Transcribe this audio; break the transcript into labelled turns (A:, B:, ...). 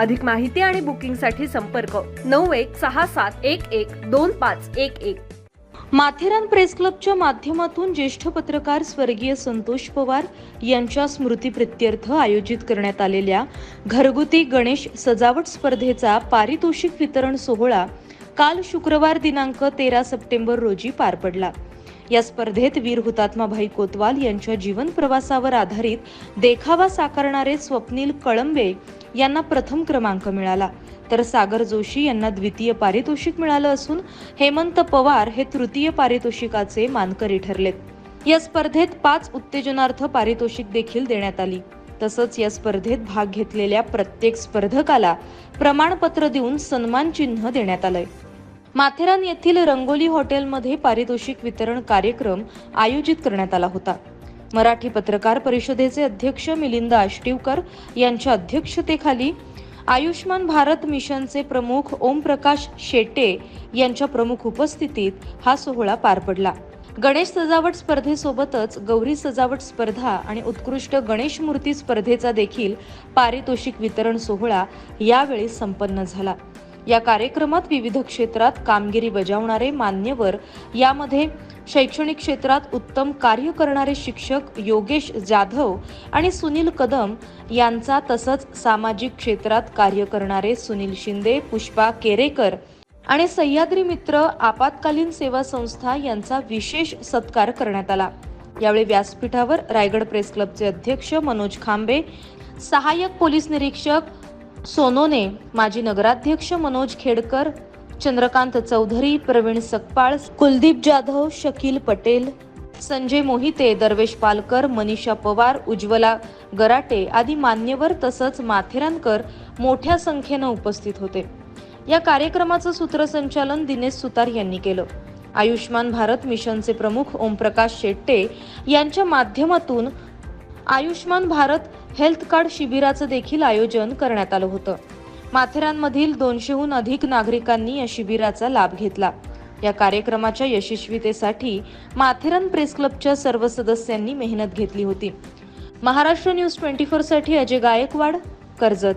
A: अधिक माहिती आणि बुकिंगसाठी संपर्क नऊ एक सहा सात एक एक दोन पाच एक एक.
B: माथेरान प्रेस क्लबच्या माध्यमातून ज्येष्ठ पत्रकार स्वर्गीय संतोष पवार यांच्या स्मृतीप्रित्यर्थ आयोजित करण्यात आलेल्या घरगुती गणेश सजावट स्पर्धेचा पारितोषिक वितरण सोहळा काल शुक्रवार दिनांक तेरा सप्टेंबर रोजी पार पडला. या स्पर्धेत वीर हुतात्माभाई कोतवाल यांच्या जीवन प्रवासावर आधारित देखावा साकारणारे स्वप्नील कळंबे यांना प्रथम क्रमांक मिळाला. तर सागर जोशी यांना द्वितीय पारितोषिक मिळालं असून हेमंत पवार हे तृतीय पारितोषिकाचे मानकरी ठरलेत. या स्पर्धेत पाच उत्तेजनार्थ पारितोषिक देखील देण्यात आली. तसंच या स्पर्धेत भाग घेतलेल्या प्रत्येक स्पर्धकाला प्रमाणपत्र देऊन सन्मान चिन्ह देण्यात आलंय. माथेरान येथील रंगोली हॉटेलमध्ये पारितोषिक वितरण कार्यक्रम आयोजित करण्यात आला होता. मराठी पत्रकार परिषदेचे अध्यक्ष मिलिंद आष्टीवकर यांच्या अध्यक्षतेखाली आयुष्मान भारत मिशनचे प्रमुख ओमप्रकाश शेटे यांच्या प्रमुख उपस्थितीत हा सोहळा पार पडला. गणेश सजावट स्पर्धेसोबतच गौरी सजावट स्पर्धा आणि उत्कृष्ट गणेश मूर्ती स्पर्धेचा देखील पारितोषिक वितरण सोहळा यावेळी संपन्न झाला. या कार्यक्रमात विविध क्षेत्रात कामगिरी बजावणारे मान्यवर यामध्ये शैक्षणिक क्षेत्रात उत्तम कार्य करणारे शिक्षक योगेश जाधव आणि सुनील कदम यांचा तसंच सामाजिक क्षेत्रात कार्य करणारे सुनील शिंदे पुष्पा केरेकर आणि सह्याद्री मित्र आपत्कालीन सेवा संस्था यांचा विशेष सत्कार करण्यात आला. यावेळी व्यासपीठावर रायगड प्रेस क्लबचे अध्यक्ष मनोज खांबे सहाय्यक पोलीस निरीक्षक सोनोने माजी नगराध्यक्ष मनोज खेडकर चंद्रकांत चौधरी प्रवीण सकपाळ कुलदीप जाधव शकील पटेल संजय मोहिते दर्वेश पालकर मनीषा पवार उज्ज्वला गराटे आदी मान्यवर तसंच माथेरानकर मोठ्या संख्येनं उपस्थित होते. या कार्यक्रमाचं सूत्रसंचालन दिनेश सुतार यांनी केलं. आयुष्मान भारत मिशनचे प्रमुख ओमप्रकाश शेट्टे यांच्या माध्यमातून आयुष्मान भारत हेल्थ कार्ड शिबिराचं देखील आयोजन करण्यात आलं होतं. माथेरानमधील दोनशेहून अधिक नागरिकांनी या शिबिराचा लाभ घेतला. या कार्यक्रमाच्या यशस्वीतेसाठी माथेरान प्रेस क्लबच्या सर्व सदस्यांनी मेहनत घेतली होती. महाराष्ट्र न्यूज ट्वेंटी फोरसाठी अजय गायकवाड कर्जत.